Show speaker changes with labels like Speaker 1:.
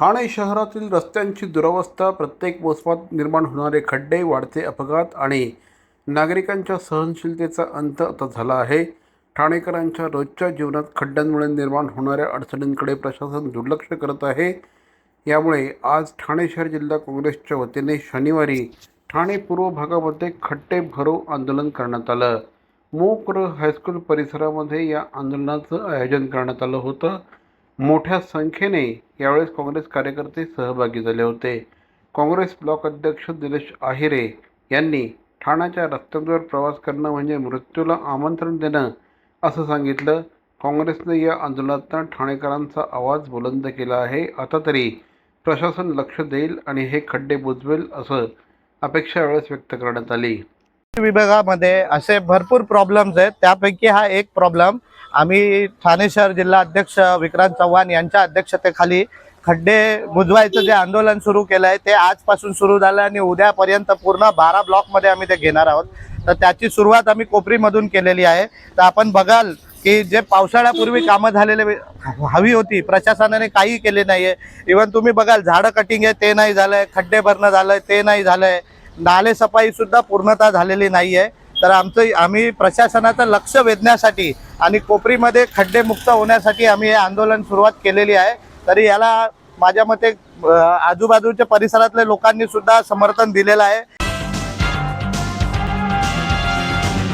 Speaker 1: ठाणे शहरातील रस्त्यांची दुरवस्था प्रत्येक मोसमात निर्माण होणारे खड्डे वाढते अपघात आणि नागरिकांच्या सहनशीलतेचा अंत आता झाला आहे. ठाणेकरांच्या रोजच्या जीवनात खड्ड्यांमुळे निर्माण होणाऱ्या अडचणींकडे प्रशासन दुर्लक्ष करत आहे. यामुळे आज ठाणे शहर जिल्हा काँग्रेसच्या वतीने शनिवारी ठाणे पूर्व भागामध्ये खड्डे भरो आंदोलन करण्यात आलं. मोकर हायस्कूल परिसरामध्ये या आंदोलनाचं आयोजन करण्यात आलं होतं. मोठ्या संख्येने यावेळेस काँग्रेस कार्यकर्ते सहभागी झाले होते. काँग्रेस ब्लॉक अध्यक्ष दिनेश आहिरे यांनी ठाण्याच्या रस्त्यांवर प्रवास करणं म्हणजे मृत्यूला आमंत्रण देणं असं सांगितलं. काँग्रेसने या आंदोलनातनं ठाणेकरांचा आवाज बुलंद केला आहे. आता तरी प्रशासन लक्ष देईल आणि हे खड्डे बुजवेल असं अपेक्षा वेळेस व्यक्त करण्यात आली.
Speaker 2: विभागामध्ये असे भरपूर प्रॉब्लेम्स आहेत. त्यापैकी हा एक प्रॉब्लेम आम्ही ठाणे शहर जिल्हा अध्यक्ष विक्रांत चव्हाण यांच्या अध्यक्षतेखाली खड्डे बुजवायचं जे आंदोलन सुरू केलं आहे ते आजपासून सुरू झालं आणि उद्यापर्यंत पूर्ण बारा ब्लॉकमध्ये आम्ही ते घेणार आहोत. तर त्याची सुरुवात आम्ही कोपरीमधून केलेली आहे. तर आपण बघाल की जे पावसाळ्यापूर्वी कामं झालेले हवी होती प्रशासनाने काही केले नाही आहे इवन तुम्ही बघाल झाडं कटिंग आहे ते नाही झालंय खड्डे भरणं झालंय ते नाही झालं नाले सफाई सुद्धा पूर्णतः झालेली नाही आहे तर आमचं आम्ही प्रशासनाचं लक्ष वेधण्यासाठी आणि कोपरीमध्ये खड्डेमुक्त होण्यासाठी आम्ही हे आंदोलन सुरुवात केलेली आहे. तरी याला माझ्या मते आजूबाजूच्या परिसरातल्या लोकांनी सुद्धा समर्थन दिलेलं आहे.